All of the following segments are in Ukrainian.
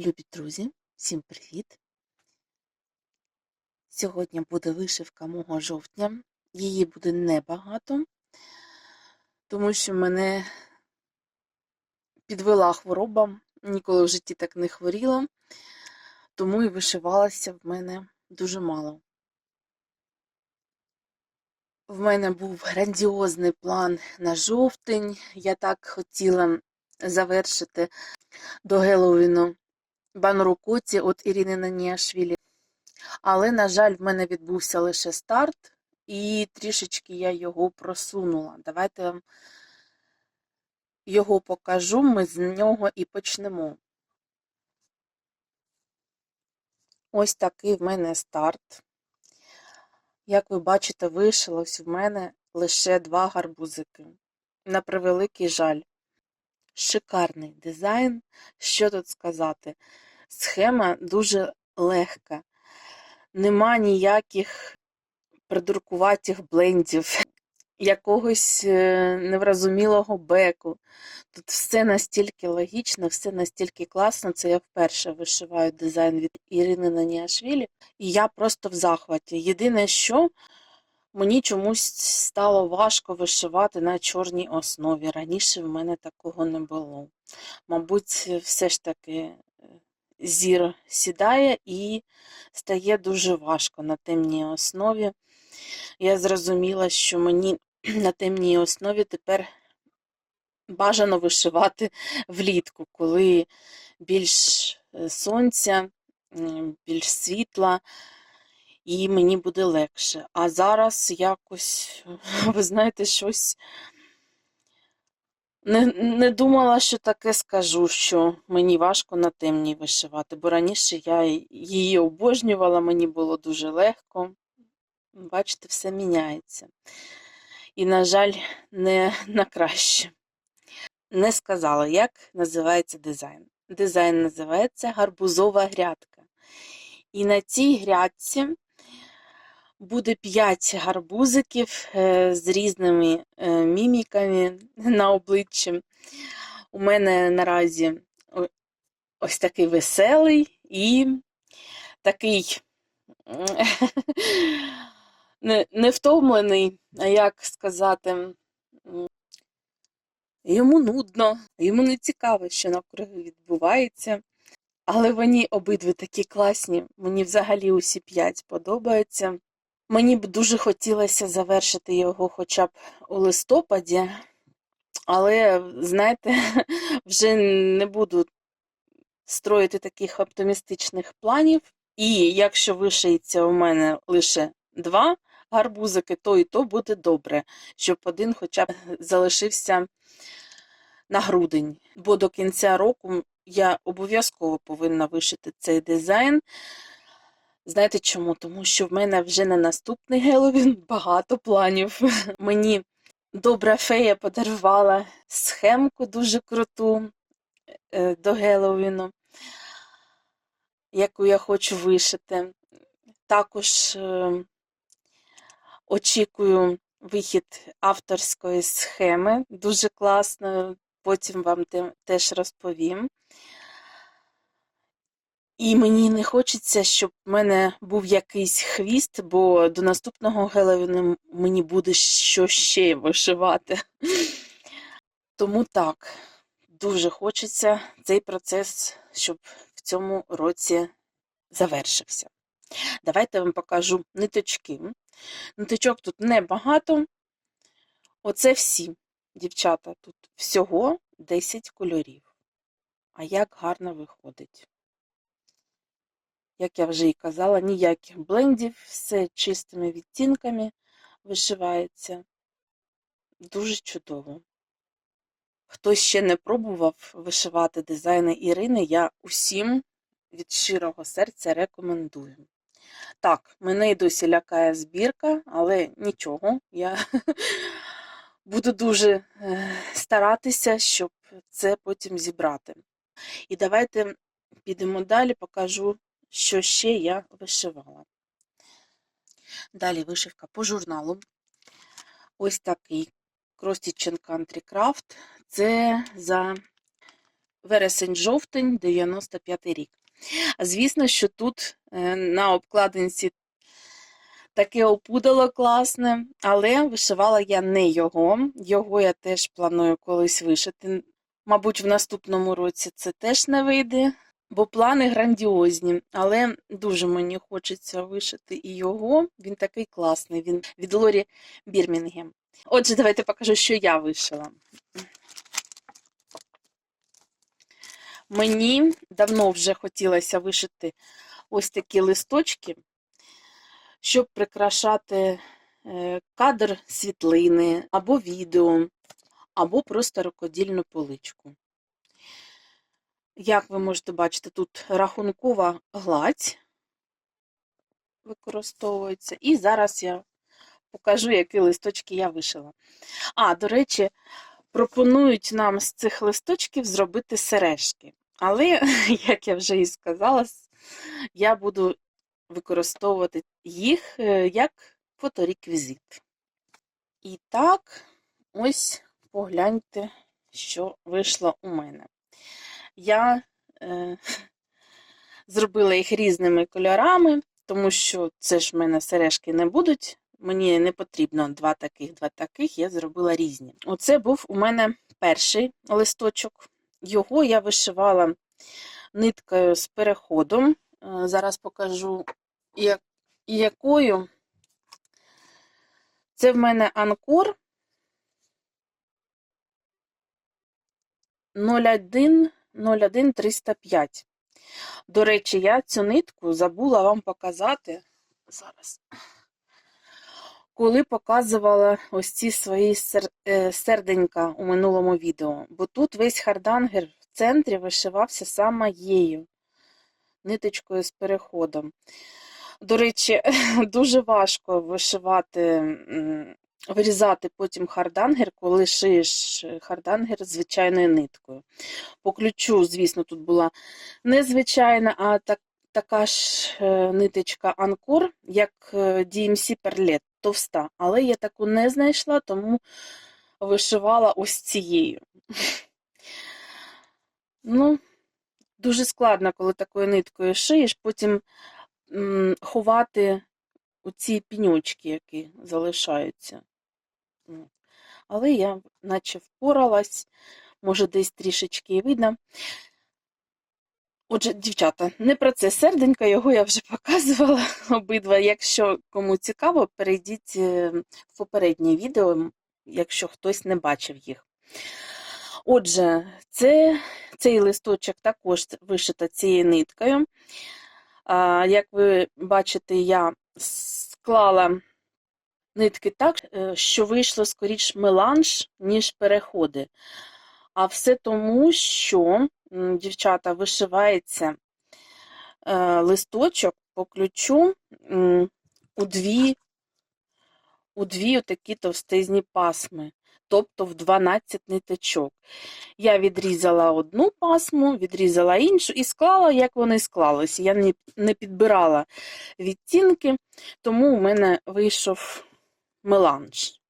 Любі друзі, всім привіт! Сьогодні буде вишивка мого жовтня. Її буде небагато, тому що мене підвела хвороба, ніколи в житті так не хворіла, тому і вишивалася в мене дуже мало. В мене був грандіозний план на жовтень. Я так хотіла завершити до Геловіну Банрукоці от Ірини Наніашвілі. Але, на жаль, в мене відбувся лише старт, і трішечки я його просунула. Давайте вам його покажу, ми з нього і почнемо. Ось такий в мене старт. Як ви бачите, вишилось в мене лише два гарбузики. На превеликий жаль. Шикарний дизайн. Що тут сказати? Схема дуже легка. Нема ніяких придуркуватих блендів, якогось невразумілого беку. Тут все настільки логічно, все настільки класно. Це я вперше вишиваю дизайн від Ірини Наніашвілі. І я просто в захваті. Єдине, що мені чомусь стало важко вишивати на чорній основі. Раніше в мене такого не було. Мабуть, все ж таки зір сідає і стає дуже важко на темній основі. Я зрозуміла, що мені на темній основі тепер бажано вишивати влітку, коли більш сонця, більш світла, і мені буде легше. А зараз якось, ви знаєте, щось не, не думала, що таке скажу, що мені важко на темній вишивати, бо раніше я її обожнювала, мені було дуже легко. Бачите, все міняється. І, на жаль, не на краще. Не сказала, як називається дизайн. Дизайн називається гарбузова грядка. І на цій грядці буде 5 гарбузиків з різними міміками на обличчі. У мене наразі ось такий веселий і такий не втомлений, а як сказати, йому нудно, йому не цікаво, що навкруги відбувається. Але вони обидві такі класні. Мені взагалі усі п'ять подобаються. Мені б дуже хотілося завершити його хоча б у листопаді, але, знаєте, вже не буду строїти таких оптимістичних планів. І якщо вишиється у мене лише два гарбузики, то і то буде добре, щоб один хоча б залишився на грудень. Бо до кінця року я обов'язково повинна вишити цей дизайн. Знаєте чому? Тому що в мене вже на наступний Геловін багато планів. Мені добра фея подарувала схемку дуже круту до Геловіну, яку я хочу вишити. Також очікую вихід авторської схеми, дуже класно, потім вам теж розповім. І мені не хочеться, щоб в мене був якийсь хвіст, бо до наступного Геловіну мені буде що ще вишивати. Тому так, дуже хочеться цей процес, щоб в цьому році завершився. Давайте вам покажу ниточки. Ниточок тут небагато. Оце всі, дівчата, тут всього 10 кольорів. А як гарно виходить. Як я вже і казала, ніяких блендів, все чистими відтінками вишивається. Дуже чудово. Хто ще не пробував вишивати дизайни Ірини, я усім від щирого серця рекомендую. Так, мене й досі лякає збірка, але нічого, я буду дуже старатися, щоб це потім зібрати. І давайте підемо далі, покажу що ще я вишивала. Далі вишивка по журналу. Ось такий Stitch Country Craft. Це за вересень-жовтень, 95 рік. Звісно, що тут е, на обкладинці таке опудало класне, але вишивала я не його. Його я теж планую колись вишити. Мабуть, в наступному році це теж не вийде, бо плани грандіозні. Але дуже мені хочеться вишити і його. Він такий класний. Він від Лорі Бірмінгем. Отже, давайте покажу, що я вишила. Мені давно вже хотілося вишити ось такі листочки, щоб прикрашати е, кадр світлини або відео, або просто рукодільну поличку. Як ви можете бачити, тут рахункова гладь використовується. І зараз я покажу, які листочки я вишила. А, до речі, пропонують нам з цих листочків зробити сережки. Але, як я вже і сказала, я буду використовувати їх е, як фотореквізит. І так, ось погляньте, що вийшло у мене. Я е, зробила їх різними кольорами, тому що це ж в мене сережки не будуть. Мені не потрібно два таких, два таких, я зробила різні. Оце був у мене перший листочок. Його я вишивала ниткою з переходом. Е, Зараз покажу, як- якою. Це в мене анкор 01 01 305. До речі, я цю нитку забула вам показати зараз. Коли показувала ось ці свої е, серденька у минулому відео, бо тут весь хардангер в центрі вишивався саме її, ниточкою з переходом. До речі, дуже важко вишивати, вирізати потім хардангер, коли шиєш хардангер звичайною ниткою. По ключу, звісно, тут була не звичайна, а так, така ж е, ниточка Анкор, як е, DMC Perlet, товста. Але я таку не знайшла, тому вишивала ось цією. Ну, дуже складно, коли такою ниткою шиєш, потім ховати оці піньочки, які залишаються. Але я наче впоралась, може десь трішечки і видно. Отже, дівчата, не про це серденько, його я вже показувала обидва. Якщо кому цікаво, перейдіть е, в попереднє відео, якщо хтось не бачив їх. Отже, це, цей листочок також вишита цією ниткою. А, Як ви бачите, я склала нитки так, е, що вийшло скоріш меланж, ніж переходи. А все тому, що дівчата вишивається е, листочок по ключу у дві, у дві такі товстезні пасми, тобто в 12 ниточок. Я відрізала одну пасму, відрізала іншу і склала, як вони склалися. Я не підбирала відтінки, тому у мене вийшов меланж.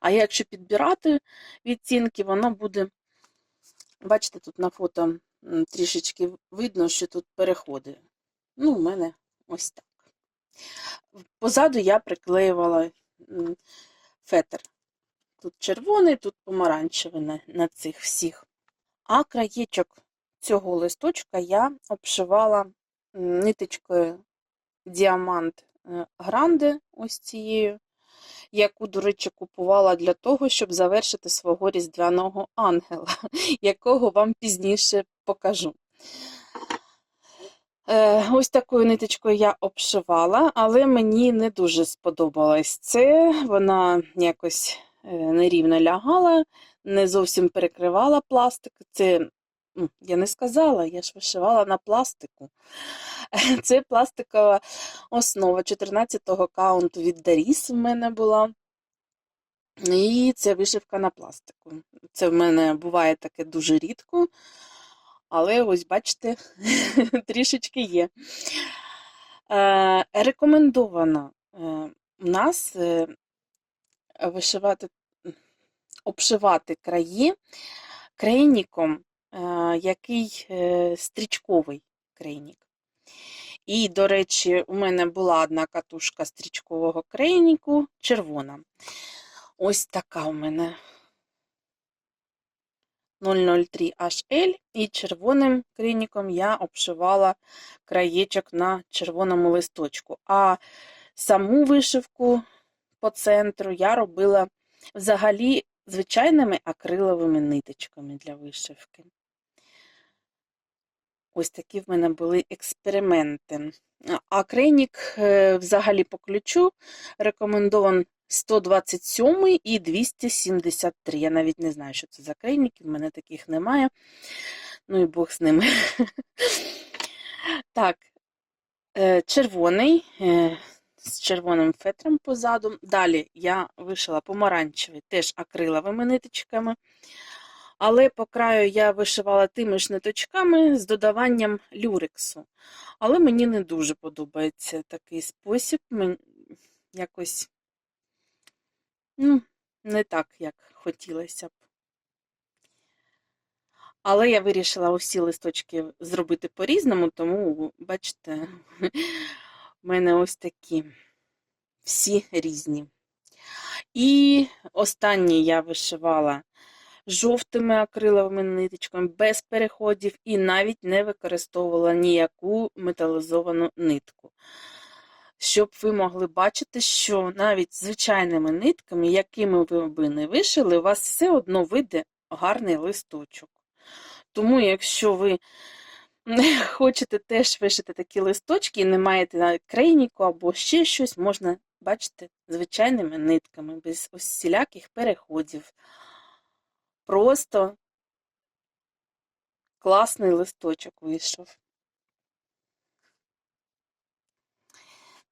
А якщо підбирати відтінки, воно буде. Бачите, тут на фото трішечки видно, що тут переходи. Ну, у мене ось так. Позаду я приклеювала фетр. Тут червоний, тут помаранчевий на, на цих всіх. А краєчок цього листочка я обшивала ниточкою діамант е, гранде, ось цією, яку, до речі, купувала для того, щоб завершити свого різдвяного ангела, якого вам пізніше покажу. Е, Ось такою ниточкою я обшивала, але мені не дуже сподобалось це. Вона якось е, нерівно лягала, не зовсім перекривала пластик. Це ну, я не сказала, я ж вишивала на пластику. Це пластикова основа 14-го каунту від Даріс в мене була. І це вишивка на пластику. Це в мене буває таке дуже рідко, але ось бачите, трішечки є. Е, рекомендовано е, нас е, вишивати, обшивати краї крейніком який е, стрічковий крейнік. І, до речі, у мене була одна катушка стрічкового крейніку, червона. Ось така у мене 003HL, і червоним крейніком я обшивала краєчок на червоному листочку. А саму вишивку по центру я робила взагалі звичайними акриловими ниточками для вишивки. Ось такі в мене були експерименти. А крейнік е, взагалі по ключу рекомендован 127 і 273. Я навіть не знаю, що це за крейніки, в мене таких немає. Ну і Бог з ними. Так, е, червоний е, з червоним фетром позаду. Далі я вишила помаранчевий, теж акриловими ниточками. Але по краю я вишивала тими ж ниточками з додаванням люрексу. Але мені не дуже подобається такий спосіб. Якось ну, не так, як хотілося б. Але я вирішила усі листочки зробити по-різному, тому, бачите, в мене ось такі всі різні. І останній я вишивала жовтими акриловими ниточками, без переходів, і навіть не використовувала ніяку металізовану нитку. Щоб ви могли бачити, що навіть звичайними нитками, якими ви би не вишили, у вас все одно вийде гарний листочок. Тому, якщо ви хочете теж вишити такі листочки і не маєте крейніку або ще щось, можна, бачити, звичайними нитками, без усіляких переходів. Просто класний листочок вийшов.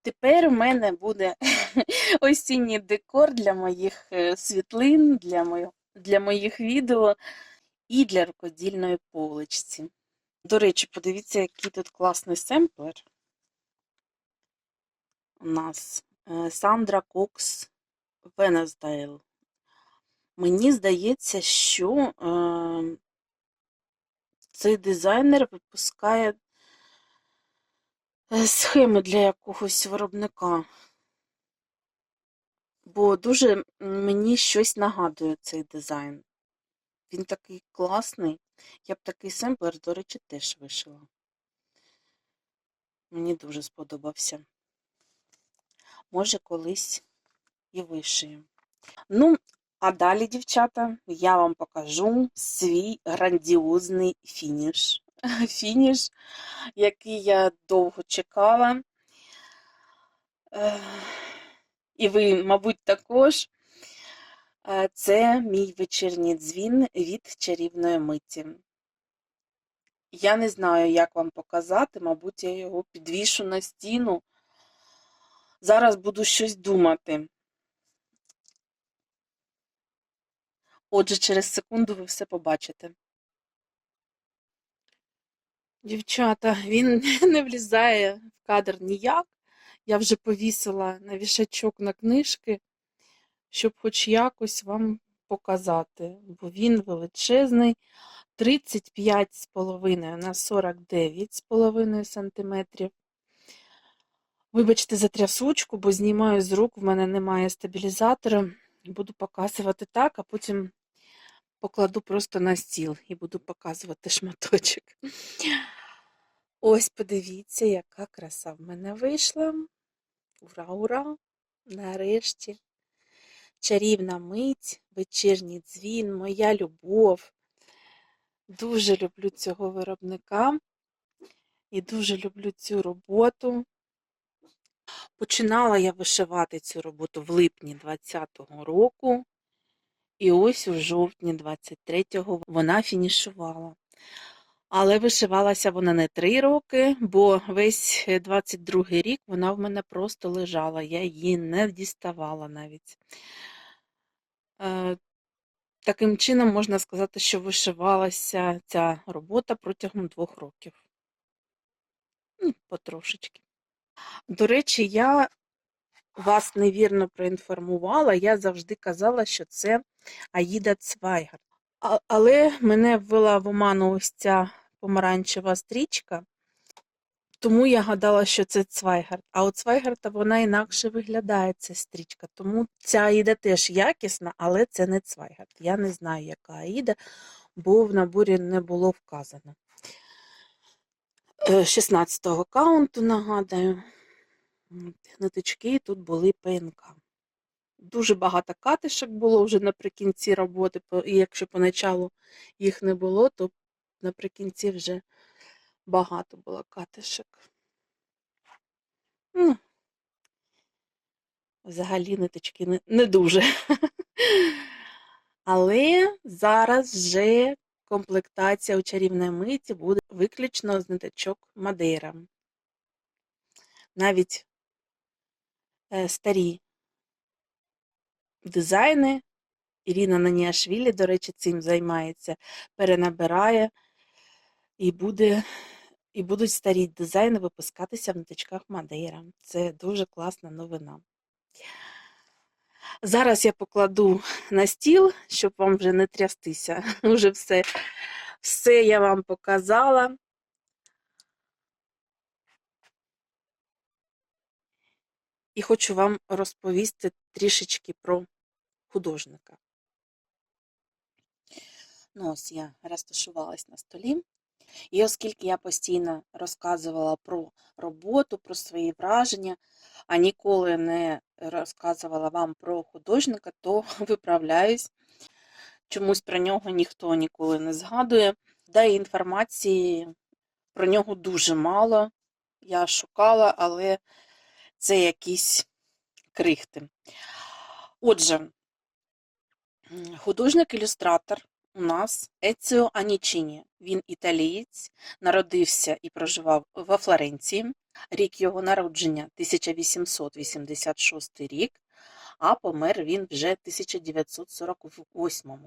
Тепер у мене буде осінній декор для моїх е, світлин, для, моїх, для моїх відео і для рукодільної поличці. До речі, подивіться, який тут класний семплер. У нас Сандра Кокс Венесдейл. Мені здається, що е, цей дизайнер випускає е, схеми для якогось виробника. Бо дуже мені щось нагадує цей дизайн. Він такий класний. Я б такий семплер, до речі, теж вишила. Мені дуже сподобався. Може, колись і вишию. Ну, а далі, дівчата, я вам покажу свій грандіозний фініш. Фініш, який я довго чекала. І ви, мабуть, також. Це мій вечірній дзвін від чарівної миті. Я не знаю, як вам показати, мабуть, я його підвішу на стіну. Зараз буду щось думати. Отже, через секунду ви все побачите. Дівчата, він не влізає в кадр ніяк. Я вже повісила на вішачок на книжки, щоб хоч якось вам показати, бо він величезний 35,5 на 49,5 см. Вибачте за трясучку, бо знімаю з рук, в мене немає стабілізатора. Буду показувати так, а потім покладу просто на стіл і буду показувати шматочок. Ось, подивіться, яка краса в мене вийшла. Ура, ура! Нарешті. Чарівна мить, вечірній дзвін, моя любов. Дуже люблю цього виробника і дуже люблю цю роботу. Починала я вишивати цю роботу в липні 2020 року. І ось у жовтні 23-го вона фінішувала. Але вишивалася вона не три роки, бо весь 22-й рік вона в мене просто лежала, я її не діставала навіть. Е, таким чином, можна сказати, що вишивалася ця робота протягом двох років. Ну, потрошечки. До речі, я вас невірно проінформувала, я завжди казала, що це Аїда Цвайгар. Але мене ввела в оману ось ця помаранчева стрічка, тому я гадала, що це Цвайгард. А у Цвайгарда вона інакше виглядає, ця стрічка. Тому ця Аїда теж якісна, але це не Цвайгард. Я не знаю, яка Аїда, бо в наборі не було вказано. Е, 16-го каунту, нагадаю. М, тут були ПНК. Дуже багато катишок було вже наприкінці роботи, і якщо поначалу їх не було, то наприкінці вже багато було катишок. Ну, взагалі ниточки не, не дуже. Але зараз вже комплектація у чарівної миті буде виключно з ниточок Мадейра. Навіть е, старі дизайни. Ірина Наніашвілі, до речі, цим займається, перенабирає і буде, і будуть старі дизайни випускатися в ниточках Мадейра. Це дуже класна новина. Зараз я покладу на стіл, щоб вам вже не трястися. Уже все, все я вам показала. І хочу вам розповісти трішечки про художника. Ну, ось я розташувалась на столі. І оскільки я постійно розказувала про роботу, про свої враження, а ніколи не розказувала вам про художника, то виправляюсь. Чомусь про нього ніхто ніколи не згадує. Да і інформації про нього дуже мало. Я шукала, але це якісь крихти. Отже, художник-ілюстратор у нас Еціо Анічіні. Він італієць, народився і проживав во Флоренції. Рік його народження 1886 рік, а помер він вже 1948.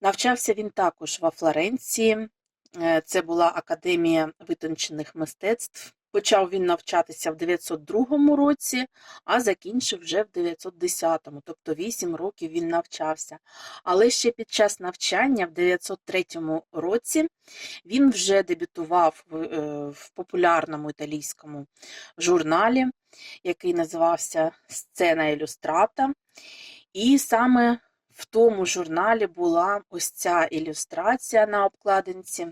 Навчався він також во Флоренції. Е, Це була Академія витончених мистецтв. Почав він навчатися в 902 році, а закінчив вже в 910, тобто 8 років він навчався. Але ще під час навчання в 903 році він вже дебютував е, в популярному італійському журналі, який називався Сцена ілюстрата. І саме в тому журналі була ось ця ілюстрація на обкладинці,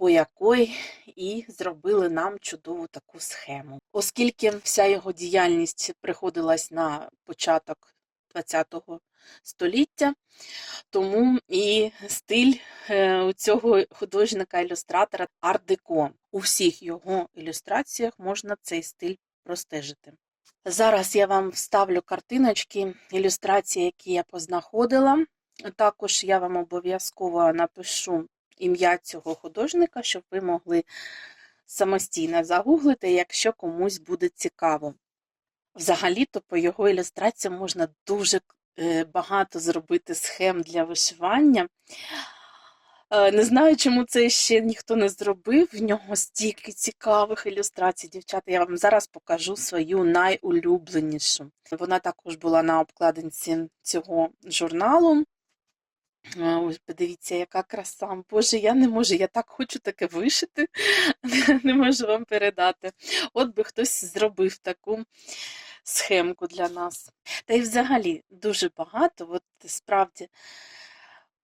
по якої і зробили нам чудову таку схему. Оскільки вся його діяльність приходилась на початок ХХ століття, тому і стиль е, у цього художника-ілюстратора арт-деко. У всіх його ілюстраціях можна цей стиль простежити. Зараз я вам вставлю картиночки, ілюстрації, які я познаходила. Також я вам обов'язково напишу ім'я цього художника, щоб ви могли самостійно загуглити, якщо комусь буде цікаво. Взагалі-то по його ілюстраціям можна дуже е, багато зробити схем для вишивання. Е, Не знаю, чому це ще ніхто не зробив. В нього стільки цікавих ілюстрацій. Дівчата, я вам зараз покажу свою найулюбленішу. Вона також була на обкладинці цього журналу. Ось подивіться, яка краса. Боже, я не можу, я так хочу таке вишити, не можу вам передати. От би хтось зробив таку схемку для нас. Та й взагалі дуже багато. От справді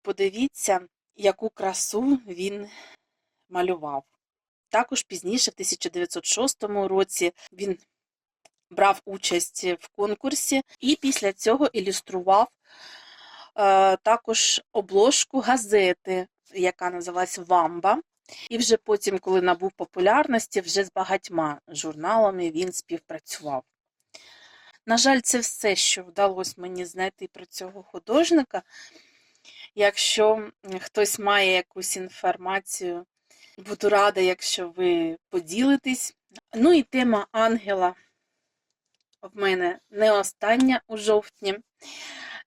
подивіться, яку красу він малював. Також пізніше, в 1906 році, він брав участь в конкурсі і після цього ілюстрував також обложку газети, яка називалась Вамба. І вже потім, коли набув популярності, вже з багатьма журналами він співпрацював. На жаль, це все, що вдалося мені знайти про цього художника. Якщо хтось має якусь інформацію, буду рада, якщо ви поділитесь. Ну і тема ангела в мене не остання у жовтні.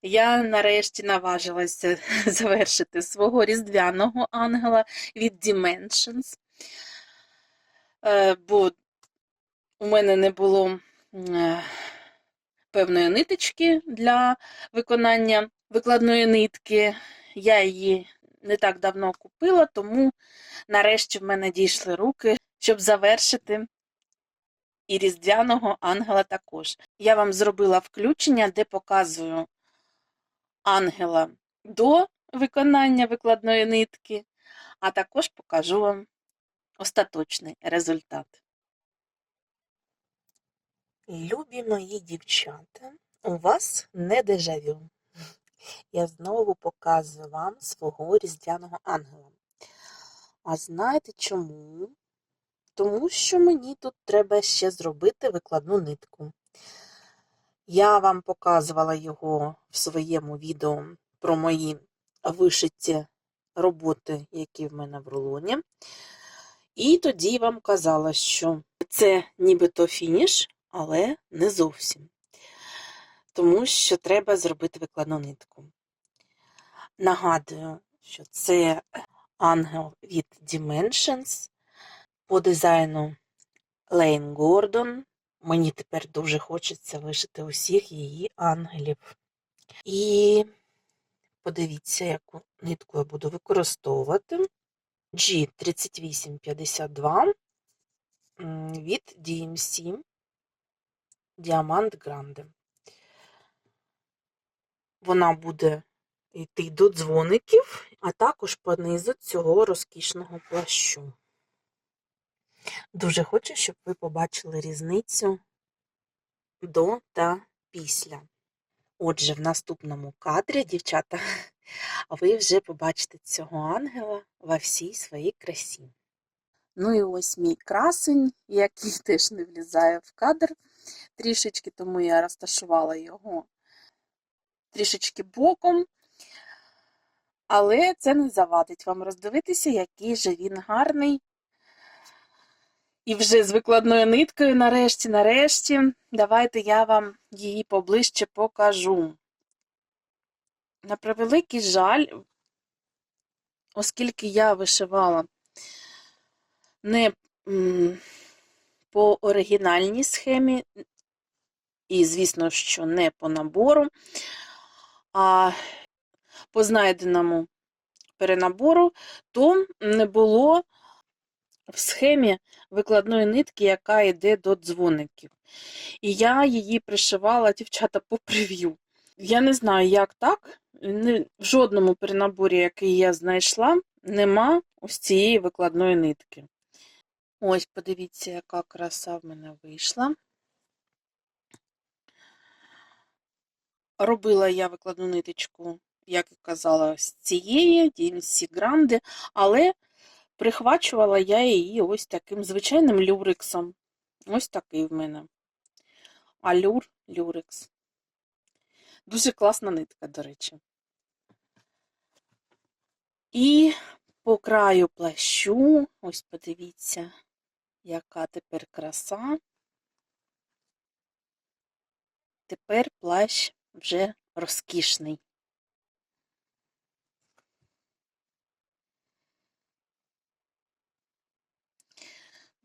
Я нарешті наважилася завершити свого різдвяного ангела від Dimensions, Е, бо у мене не було е, певної ниточки для виконання викладної нитки. Я її не так давно купила, тому нарешті в мене дійшли руки, щоб завершити і різдвяного ангела також. Я вам зробила включення, де показую ангела до виконання викладної нитки, а також покажу вам остаточний результат. Любі мої дівчата, у вас не дежавю. Я знову показую вам свого різдвяного ангела. А знаєте чому? Тому що мені тут треба ще зробити викладну нитку. Я вам показувала його в своєму відео про мої вишиті роботи, які в мене в рулоні. І тоді вам казала, що це нібито фініш, але не зовсім. Тому що треба зробити викладну нитку. Нагадую, що це ангел від Dimensions по дизайну Лейн Гордон. Мені тепер дуже хочеться вишити усіх її ангелів. І подивіться, яку нитку я буду використовувати. G3852 м, від DMC Діамант Гранде. Вона буде йти до дзвоників, а також по низу цього розкішного плащу. Дуже хочу, щоб ви побачили різницю до та після. Отже, в наступному кадрі, дівчата, ви вже побачите цього ангела во всій своїй красі. Ну і ось мій красень, який теж не влізає в кадр трішечки, тому я розташувала його трішечки боком. Але це не завадить вам роздивитися, який же він гарний. І вже з викладною ниткою, нарешті, нарешті, давайте я вам її поближче покажу. На превеликий жаль, оскільки я вишивала не по оригінальній схемі, і, звісно, що не по набору, а по знайденому перенабору, то не було в схемі викладної нитки, яка йде до дзвоників. І я її пришивала, дівчата, по прев'ю. Я не знаю, як так. В жодному перенаборі, який я знайшла, нема ось цієї викладної нитки. Ось, подивіться, яка краса в мене вийшла. Робила я викладну ниточку, як і казала, з цієї DMC Grande, але прихвачувала я її ось таким звичайним люрексом. Ось такий в мене. Алюр люрекс. Дуже класна нитка, до речі. І по краю плащу, ось подивіться, яка тепер краса. Тепер плащ вже розкішний.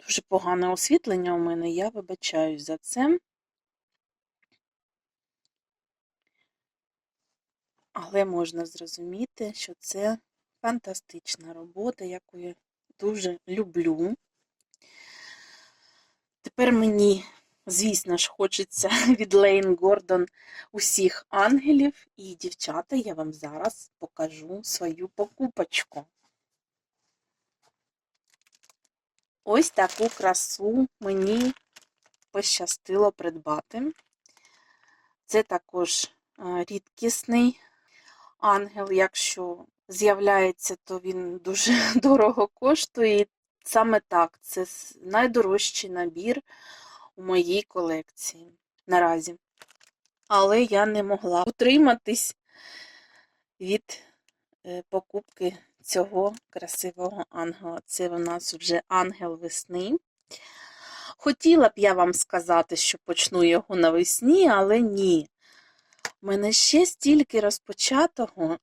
Дуже погане освітлення у мене, я вибачаюсь за це. Але можна зрозуміти, що це фантастична робота, яку я дуже люблю. Тепер мені, звісно ж, хочеться від Лейн Гордон усіх ангелів. І, дівчата, я вам зараз покажу свою покупочку. Ось таку красу мені пощастило придбати. Це також е, рідкісний ангел. Якщо з'являється, то він дуже дорого коштує. І саме так, це найдорожчий набір у моїй колекції наразі. Але я не могла утриматись від е, покупки цього красивого ангела. Це у нас вже ангел весни. Хотіла б я вам сказати, що почну його навесні, але ні. У мене ще стільки розпочатого,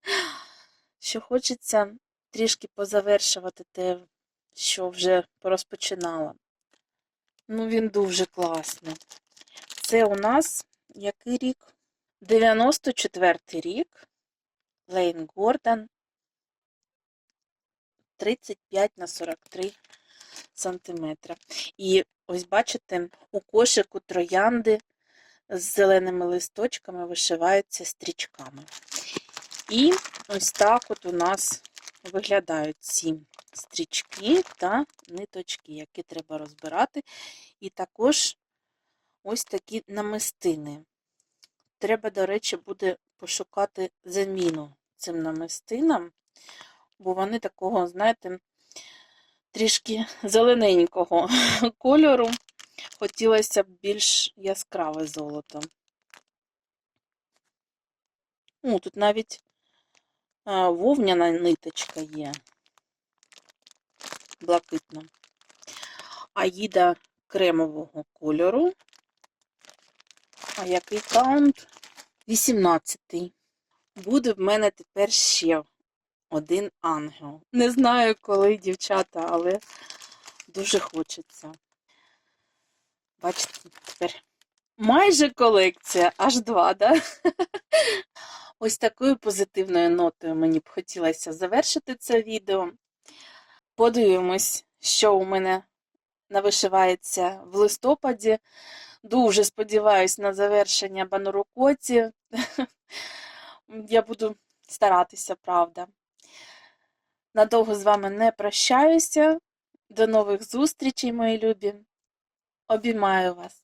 що хочеться трішки позавершувати те, що вже порозпочинала. Ну, він дуже класний. Це у нас який рік? 94-й рік, Лейн Гордон, 35 на 43 сантиметра. І ось бачите, у кошику троянди з зеленими листочками вишиваються стрічками. І ось так от у нас виглядають ці стрічки та ниточки, які треба розбирати. І також ось такі намистини. Треба, до речі, буде пошукати заміну цим намистинам, бо вони такого, знаєте, трішки зелененького кольору. Хотілося б більш яскраве золото. О, тут навіть вовняна ниточка є. Блакитна. Аїда кремового кольору. А який каунт? 18-й. Буде в мене тепер ще один ангел. Не знаю, коли, дівчата, але дуже хочеться. Бачите, тепер майже колекція, аж два, да? Ось такою позитивною нотою мені б хотілося завершити це відео. Подивимось, що у мене навишивається в листопаді. Дуже сподіваюсь на завершення банурокоті. Я буду старатися, правда. Надовго з вами не прощаюся. До нових зустрічей, мої любі. Обіймаю вас.